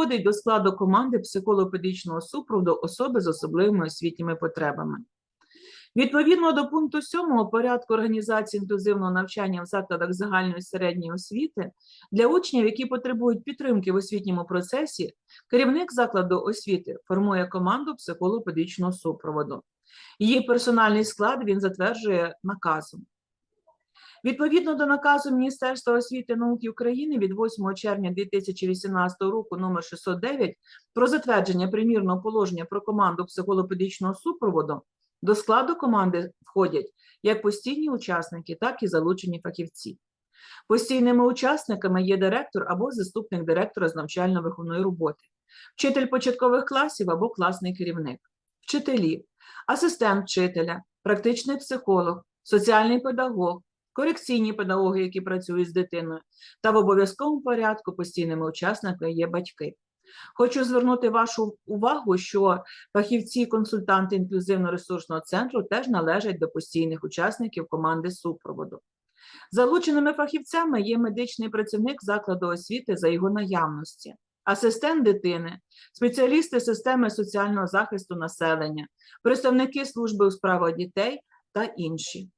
входить до складу команди психолого-педагогічного супроводу особи з особливими освітніми потребами. Відповідно до пункту 7 порядку організації інклюзивного навчання в закладах загальної середньої освіти для учнів, які потребують підтримки в освітньому процесі, керівник закладу освіти формує команду психолого-педагогічного супроводу. Її персональний склад він затверджує наказом. Відповідно до наказу Міністерства освіти і науки України від 8 червня 2018 року номер 609 про затвердження примірного положення про команду психолого-педагогічного супроводу, до складу команди входять як постійні учасники, так і залучені фахівці. Постійними учасниками є директор або заступник директора з навчально-виховної роботи, вчитель початкових класів або класний керівник, вчителі, асистент вчителя, практичний психолог, соціальний педагог, корекційні педагоги, які працюють з дитиною, та в обов'язковому порядку постійними учасниками є батьки. Хочу звернути вашу увагу, що фахівці, консультанти інклюзивно-ресурсного центру теж належать до постійних учасників команди супроводу. Залученими фахівцями є медичний працівник закладу освіти за його наявності, асистент дитини, спеціалісти системи соціального захисту населення, представники служби у справах дітей та інші.